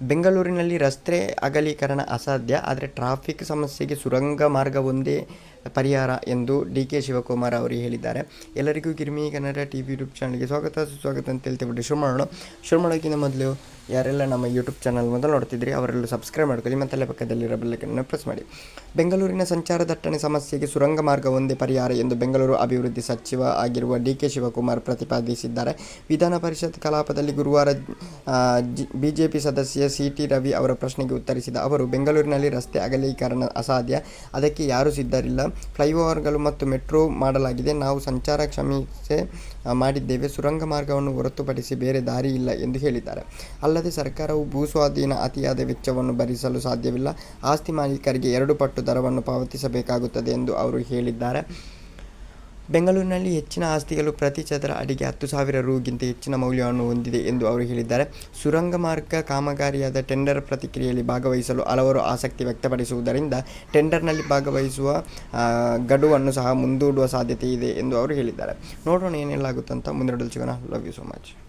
ಬೆಂಗಳೂರಿನಲ್ಲಿ ರಸ್ತೆ ಅಗಲೀಕರಣ ಅಸಾಧ್ಯ, ಆದರೆ ಟ್ರಾಫಿಕ್ ಸಮಸ್ಯೆಗೆ ಸುರಂಗ ಮಾರ್ಗವೊಂದೇ ಪರಿಹಾರ ಎಂದು ಡಿ ಕೆ ಶಿವಕುಮಾರ್ ಅವರು ಹೇಳಿದ್ದಾರೆ. ಎಲ್ಲರಿಗೂ ಕಿರಿಮಿ ಕನ್ನಡ ಟಿ ವಿ ಯೂಟ್ಯೂಬ್ ಚಾನಲ್ಗೆ ಸ್ವಾಗತ, ಸುಸ್ವಾಗತ ಅಂತ ಹೇಳ್ತೇವೆ ಶುರು ಮಾಡೋಣ ಶುರು ಮಾಡೋಕ್ಕಿಂತ ಮೊದಲು ಯಾರೆಲ್ಲ ನಮ್ಮ ಯೂಟ್ಯೂಬ್ ಚಾನಲ್ ಮೊದಲು ನೋಡ್ತಿದ್ರಿ ಅವರೆಲ್ಲ ಸಬ್ಸ್ಕ್ರೈಬ್ ಮಾಡ್ಕೊಳ್ಳಿ ಮತ್ತೆಲ್ಲ ಪಕ್ಕದಲ್ಲಿರೋ ಬೆಲ್ಲಕನ್ನು ಪ್ರೆಸ್ ಮಾಡಿ. ಬೆಂಗಳೂರಿನ ಸಂಚಾರ ದಟ್ಟಣೆ ಸಮಸ್ಯೆಗೆ ಸುರಂಗ ಮಾರ್ಗ ಒಂದೇ ಪರಿಹಾರ ಎಂದು ಬೆಂಗಳೂರು ಅಭಿವೃದ್ಧಿ ಸಚಿವ ಆಗಿರುವ ಡಿ ಕೆ ಶಿವಕುಮಾರ್ ಪ್ರತಿಪಾದಿಸಿದ್ದಾರೆ. ವಿಧಾನ ಪರಿಷತ್ ಕಲಾಪದಲ್ಲಿ ಗುರುವಾರ ಬಿಜೆಪಿ ಸದಸ್ಯ ಸಿ ಟಿ ರವಿ ಅವರ ಪ್ರಶ್ನೆಗೆ ಉತ್ತರಿಸಿದ ಅವರು, ಬೆಂಗಳೂರಿನಲ್ಲಿ ರಸ್ತೆ ಅಗಲೀಕರಣ ಅಸಾಧ್ಯ, ಅದಕ್ಕೆ ಯಾರೂ ಸಿದ್ಧರಿಲ್ಲ. ಫ್ಲೈಓವರ್ಗಳು ಮತ್ತು ಮೆಟ್ರೋ ಮಾಡಲಾಗಿದೆ, ನಾವು ಸಂಚಾರ ಕ್ಷಮಿಸೆ ಮಾಡಿದ್ದೇವೆ, ಸುರಂಗ ಮಾರ್ಗವನ್ನು ಹೊರತುಪಡಿಸಿ ಬೇರೆ ದಾರಿ ಇಲ್ಲ ಎಂದು ಹೇಳಿದ್ದಾರೆ. ಅಲ್ಲದೆ ಸರ್ಕಾರವು ಭೂಸ್ವಾಧೀನ ಅತಿಯಾದ ವೆಚ್ಚವನ್ನು ಭರಿಸಲು ಸಾಧ್ಯವಿಲ್ಲ. ಆಸ್ತಿ ಮಾಲೀಕರಿಗೆ ಎರಡು ಪಟ್ಟು ದರವನ್ನು ಪಾವತಿಸಬೇಕಾಗುತ್ತದೆ ಎಂದು ಅವರು ಹೇಳಿದ್ದಾರೆ. ಬೆಂಗಳೂರಿನಲ್ಲಿ ಹೆಚ್ಚಿನ ಆಸ್ತಿಗಳು ಪ್ರತಿ ಚದರ ಅಡಿಗೆ ಹತ್ತು ಸಾವಿರ ರೂಗಿಂತ ಹೆಚ್ಚಿನ ಮೌಲ್ಯವನ್ನು ಹೊಂದಿದೆ ಎಂದು ಅವರು ಹೇಳಿದ್ದಾರೆ. ಸುರಂಗ ಮಾರ್ಗ ಕಾಮಗಾರಿಯಾದ ಟೆಂಡರ್ ಪ್ರತಿಕ್ರಿಯೆಯಲ್ಲಿ ಭಾಗವಹಿಸಲು ಹಲವರು ಆಸಕ್ತಿ ವ್ಯಕ್ತಪಡಿಸುವುದರಿಂದ ಟೆಂಡರ್ನಲ್ಲಿ ಭಾಗವಹಿಸುವ ಗಡುವನ್ನು ಸಹ ಮುಂದೂಡುವ ಸಾಧ್ಯತೆ ಇದೆ ಎಂದು ಅವರು ಹೇಳಿದ್ದಾರೆ. ನೋಡೋಣ ಏನೆಲ್ಲ ಆಗುತ್ತಂತ ಜೀವನ ಲವ್ ಯು ಸೊ ಮಚ್